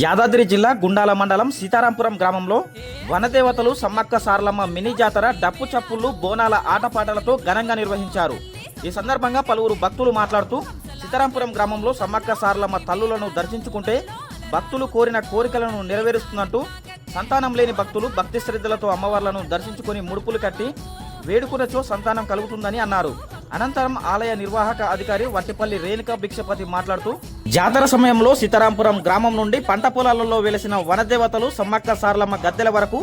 యాదాద్రి జిల్లా గుండాల మండలం సీతారాంపురం గ్రామంలో వనదేవతలు సమ్మక్క సారలమ్మ మినీ జాతర డప్పు చప్పుళ్ళు బోనాల ఆటపాటలతో ఘనంగా నిర్వహించారు. ఈ సందర్భంగా పలువురు భక్తులు మాట్లాడుతూ సీతారాంపురం గ్రామంలో సమ్మక్క సారలమ్మ తల్లులను దర్శించుకుంటే భక్తులు కోరిన కోరికలను నెరవేరుస్తున్నట్టు సంతానం లేని భక్తులు భక్తి శ్రద్ధలతో అమ్మవార్లను దర్శించుకొని ముడుపులు కట్టి వేడుకునచో సంతానం కలుగుతుందని అన్నారు. అనంతరం ఆలయ నిర్వాహక అధికారి వట్టిపల్లి రేణుకా భిక్షపతి మాట్లాడుతూ జాతర సమయంలో సీతారాంపురం గ్రామం నుండి పంట పొలాలలో వెలిసిన వనదేవతలు సమ్మక్క సారలమ్మ గద్దెల వరకు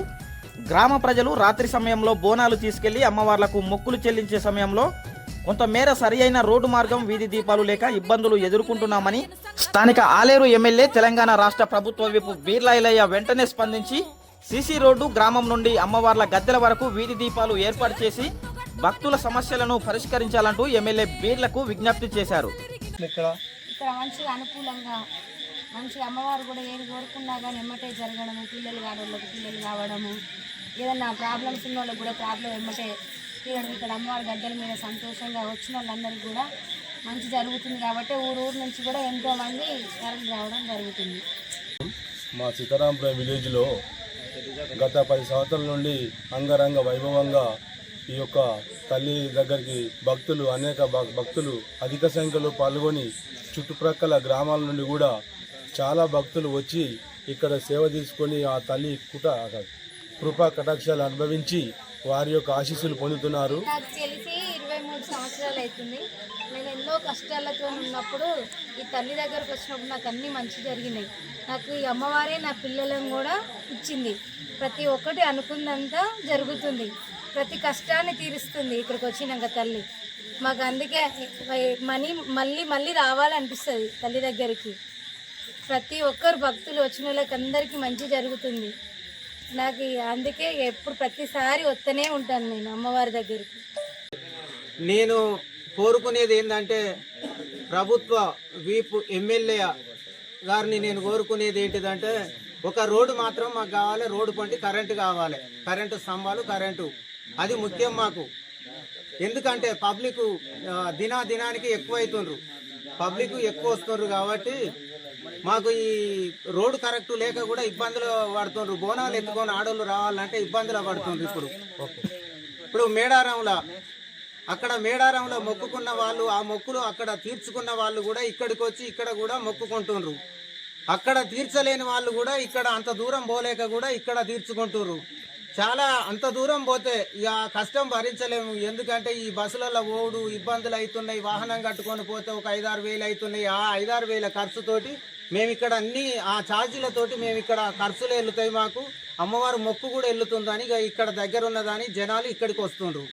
గ్రామ ప్రజలు రాత్రి సమయంలో బోనాలు తీసుకెళ్ళి అమ్మవార్లకు మొక్కులు చెల్లించే సమయంలో కొంతమేర సరి అయిన రోడ్డు మార్గం వీధి దీపాలు లేక ఇబ్బందులు ఎదుర్కొంటున్నామని స్థానిక ఆలేరు ఎమ్మెల్యే తెలంగాణ రాష్ట్ర ప్రభుత్వ విపు బీర్లాయిలయ్య వెంటనే స్పందించి సీసీ రోడ్డు గ్రామం నుండి అమ్మవార్ల గద్దెల వరకు వీధి దీపాలు ఏర్పాటు చేసి భక్తుల సమస్యలను పరిష్కరించాలంటూ ఎమ్మెల్యే బీర్లకు విజ్ఞప్తి చేశారు. ఇక్కడ మంచిగా అనుకూలంగా మంచిగా అమ్మవారు కూడా ఏది కోరుకున్నా కానీ ఎమ్మటే జరగడము పిల్లలు కాడోళ్ళకి పిల్లలు కావడము ఏదన్నా ప్రాబ్లమ్స్ ఉన్న వాళ్ళకి కూడా ప్రాబ్లం ఎమ్మటే తీరడం. ఇక్కడ అమ్మవారి గద్దెల మీద సంతోషంగా వచ్చిన వాళ్ళందరికీ కూడా మంచి జరుగుతుంది కాబట్టి ఊరు ఊరు నుంచి కూడా ఎంతో మంది తరలి రావడం జరుగుతుంది. మా సీతారాంపురం విలేజ్లో గత పది సంవత్సరాల నుండి అంగరంగ వైభవంగా ఈ యొక్క తల్లి దగ్గరికి భక్తులు అనేక భక్తులు అధిక సంఖ్యలో పాల్గొని చుట్టుప్రక్కల గ్రామాల నుండి కూడా చాలా భక్తులు వచ్చి ఇక్కడ సేవ తీసుకొని ఆ తల్లి కుట కృపా కటాక్షాలు అనుభవించి వారి యొక్క ఆశీస్సులు పొందుతున్నారు. నాకు తెలిసి ఇరవై మూడు సంవత్సరాలు అవుతుంది. నేను ఎన్నో కష్టాలతో ఉన్నప్పుడు ఈ తల్లి దగ్గరకు వచ్చినప్పుడు నాకు అన్నీ మంచి జరిగినాయి. నాకు ఈ అమ్మవారే నా పిల్లలను కూడా ఇచ్చింది. ప్రతి ఒక్కటి అనుకున్నంత జరుగుతుంది. ప్రతి కష్టాన్ని తీరుస్తుంది ఇక్కడికి వచ్చినాక తల్లి. మాకు అందుకే మనీ మళ్ళీ మళ్ళీ రావాలనిపిస్తుంది తల్లి దగ్గరికి. ప్రతి ఒక్కరు భక్తులు వచ్చిన వాళ్ళకి అందరికీ మంచి జరుగుతుంది. నాకు అందుకే ఎప్పుడు ప్రతిసారి వస్తూనే ఉంటాను నేను అమ్మవారి దగ్గరికి. నేను కోరుకునేది ఏంటంటే ప్రభుత్వ వీపు ఎమ్మెల్యే గారిని నేను కోరుకునేది ఏంటిదంటే ఒక రోడ్డు మాత్రం మాకు కావాలి రోడ్డు పంటి కరెంటు కావాలి. కరెంటు స్తంభాలు కరెంటు అది ముఖ్యం మాకు. ఎందుకంటే పబ్లిక్ దినా దినానికి ఎక్కువ అవుతుండ్రు పబ్లిక్ ఎక్కువ వస్తున్నారు కాబట్టి మాకు ఈ రోడ్డు కరెక్ట్ లేక కూడా ఇబ్బందులు పడుతుండ్రు. బోనాలు ఎత్తుకొని ఆడోళ్ళు రావాలంటే ఇబ్బందులు పడుతుండ్రు ఇప్పుడు. ఇప్పుడు మేడారంలో అక్కడ మేడారంలో మొక్కుకున్న వాళ్ళు ఆ మొక్కులు అక్కడ తీర్చుకున్న వాళ్ళు కూడా ఇక్కడికి వచ్చి ఇక్కడ కూడా మొక్కుకుంటుండ్రు. అక్కడ తీర్చలేని వాళ్ళు కూడా ఇక్కడ అంత దూరం పోలేక కూడా ఇక్కడ తీర్చుకుంటున్నారు చాలా అంత దూరం పోతే ఇక కష్టం భరించలేము. ఎందుకంటే ఈ బస్సులలో ఓడు ఇబ్బందులు అవుతున్నాయి వాహనం కట్టుకొని పోతే ఒక ఐదారు వేలు అవుతున్నాయి. ఆ ఐదారు వేల ఖర్చుతోటి మేము ఇక్కడ అన్ని ఆ ఛార్జీలతోటి మేము ఇక్కడ ఖర్చులు వెళ్తాయి మాకు. అమ్మవారు మొక్కు కూడా వెళ్తుందని ఇక ఇక్కడ దగ్గర ఉన్నదని జనాలు ఇక్కడికి వస్తుండ్రు.